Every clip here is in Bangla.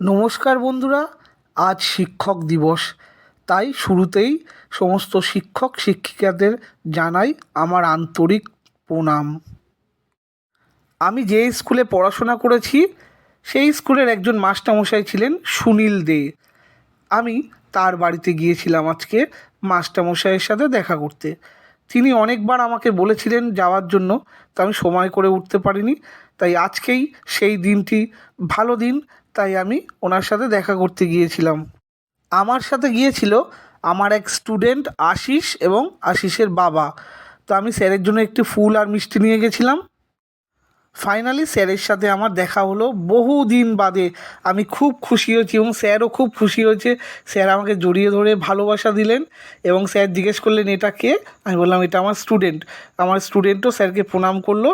নমস্কার বন্ধুরা, আজ শিক্ষক দিবস। তাই শুরুতেই সমস্ত শিক্ষক শিক্ষিকাদের জানাই আমার আন্তরিক প্রণাম। আমি যে স্কুলে পড়াশোনা করেছি, সেই স্কুলের একজন মাস্টারমশাই ছিলেন সুনীল দে। আমি তার বাড়িতে গিয়েছিলাম আজকে মাস্টারমশাইয়ের সাথে দেখা করতে। তিনি অনেকবার আমাকে বলেছিলেন যাওয়ার জন্য, তা আমি সময় করে উঠতে পারিনি। তাই আজকেই সেই দিনটি ভালো দিন, তাই আমি ওনার সাথে দেখা করতে গিয়েছিলাম। আমার সাথে গিয়েছিল আমার এক স্টুডেন্ট আশিস এবং আশিসের বাবা। তো আমি স্যারের জন্য একটি ফুল আর মিষ্টি নিয়ে গেছিলাম। ফাইনালি স্যারের সাথে আমার দেখা হলো। বহু দিন বাদে আমি খুব খুশি হয়েছি এবং স্যারও খুব খুশি হয়েছে। স্যার আমাকে জড়িয়ে ধরে ভালোবাসা দিলেন এবং স্যার জিজ্ঞেস করলেন, এটা কে? আমি বললাম, এটা আমার স্টুডেন্ট আমার স্টুডেন্টও স্যারকে প্রণাম করল।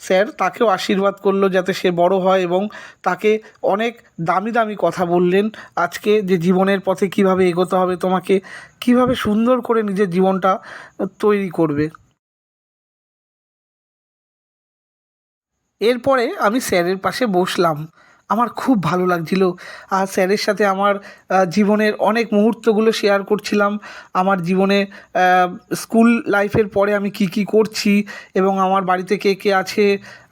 স্যার তাকেও আশীর্বাদ করল যাতে সে বড় হয় এবং তাকে অনেক দামি দামি কথা বললেন। আজকে যে জীবনের পথে কীভাবে এগোতে হবে, তোমাকে কীভাবে সুন্দর করে নিজের জীবনটা তৈরি করবে। এরপরে আমি স্যারের পাশে বসলাম। আমার খুব ভালো লাগছিল। আর স্যারের সাথে আমার জীবনের অনেক মুহূর্তগুলো শেয়ার করছিলাম। আমার জীবনে স্কুল লাইফের পরে আমি কি কি করছি এবং আমার বাড়িতে কে কে আছে,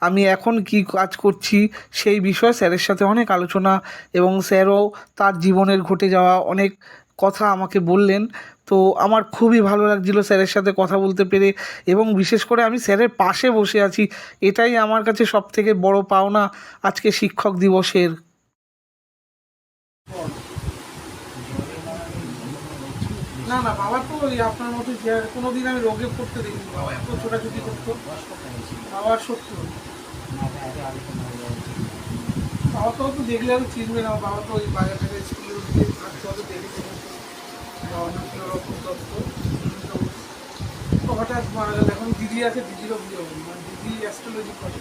আমি এখন কি কাজ করছি, সেই বিষয়ে স্যারের সাথে অনেক আলোচনা এবং স্যারও তার জীবনের ঘটে যাওয়া অনেক কথা আমাকে বললেন। তো আমার খুবই ভালো লাগছিল স্যারের সাথে কথা বলতে পেরে এবং বিশেষ করে আমি স্যারের পাশে বসে আছি। এটাই আমার কাছে সব থেকে বড় পাওনা আজকে শিক্ষক দিবসের। না না, বাবা তো ওই আপনার মতো কোনো দিন আমি রোগে পড়তে দেখিনি। বাবা এত ছোটাছুটি করতো। বাবার সত্যি। বাবা তো দেখলে আর চিনবে না। বাবা তো ওই বাজার থেকে স্কুলে থাকতে দেখেছে হঠাৎ মারা গেল। এখন দিদি আছে দিদিরও বিয়ে মানে দিদি অ্যাস্ট্রোলজি করে।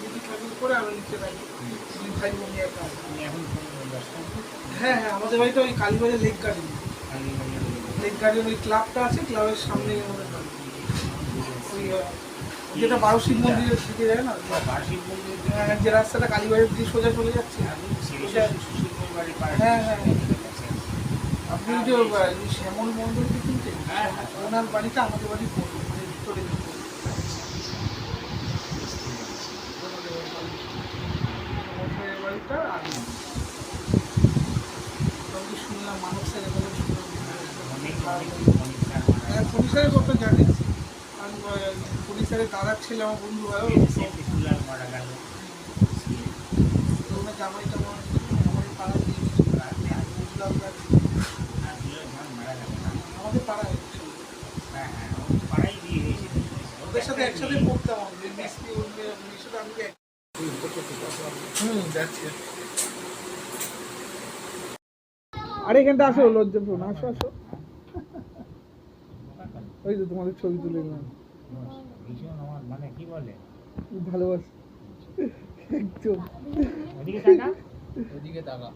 দিদি চাকরি করে আমি নিচে থাকি। দুই ভাই বোন একা আছে। হ্যাঁ হ্যাঁ আমাদের বাড়িতে ওই Kalibazar lake garden lake garden ওই ক্লাবটা আছে ক্লাবের সামনে আমাদের বাড়ি। ওই যেটা বারো শিব মন্দিরের দিকে যায় না? হ্যাঁ, যে রাস্তাটা কালীবাজার দিয়ে সোজা চলে যাচ্ছে। হ্যাঁ হ্যাঁ। আপনি যে মন্দিরকে চিনতেন ওনার আমাদের মানে বাড়িটা শুনলাম মানব স্যার এখানে হ্যাঁ পুলিশ কথা জানি। আমি পুলিশ স্যারের দাদার ছেলে, আমার বন্ধু হয় জামাইটা আমার পাড়ায় দিয়ে বুঝলাম না আমাদের পাড়ায় ওদের সাথে একসাথে পড়তাম আমি মিষ্টি ওর সাথে আমি এক- হুম যাচ্ছে। আরে এখানটা আসো লজ্জাপুর আসো আসো। ওই তো তোমাদের ছবি তুলে নিলাম। মানে কি বলে ভালোবাসি। একদম। ওদিকে তাকা ওদিকে তাকা।